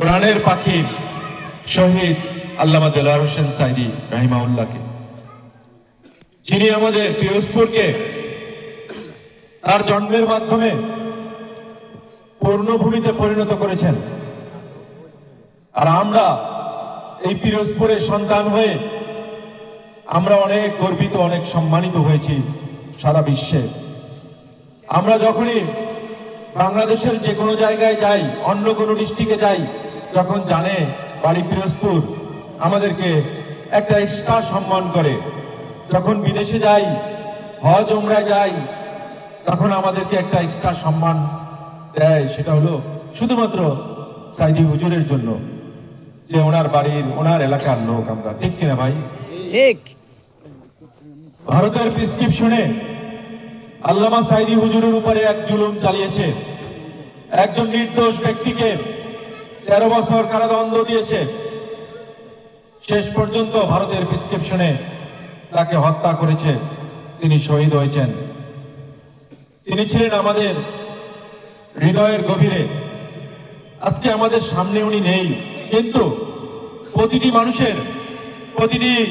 কোরআনের পাখি শহীদ আল্লামা দেলার হোসেন সাইদি রাহিমাউল্লাহকে যিনি আমাদের পিরোজপুরকে তার জন্মের মাধ্যমে পূর্ণভূমিতে পরিণত করেছেন। আর আমরা এই পিরোজপুরের সন্তান হয়ে আমরা অনেক গর্বিত, অনেক সম্মানিত হয়েছি সারা বিশ্বে। আমরা যখনই বাংলাদেশের যে কোনো জায়গায় যাই, অন্য কোনো ডিস্ট্রিক্টে যাই যখন জানে বাড়ি পিরোজপুর আমাদেরকে একটা এক্সট্রা সম্মান করে। যখন বিদেশে যাই হজ ওমরায় যাই তখন আমাদেরকে একটা এক্সট্রা সম্মান দেয় সেটা হলো শুধুমাত্র সাইদি হুজুরের জন্য যে ওনার বাড়ির ওনার এলাকার লোক আমরা। ঠিক কিনা ভাই? ঠিক। ভারতের প্রেসক্রিপশনে আল্লামা সাইদি হুজুরের উপরে এক জুলুম চালিয়েছে। একজন নির্দোষ ব্যক্তিকে তেরো বছর কারাদণ্ড দিয়েছে। শেষ পর্যন্ত ভারতের প্রিসক্রিপশনে তাকে হত্যা করেছে। তিনি শহীদ হয়েছেন। তিনি ছিলেন আমাদের হৃদয়ের গভীরে। আজকে আমাদের সামনে উনি নেই। কিন্তু প্রতিটি মানুষের, প্রতিটি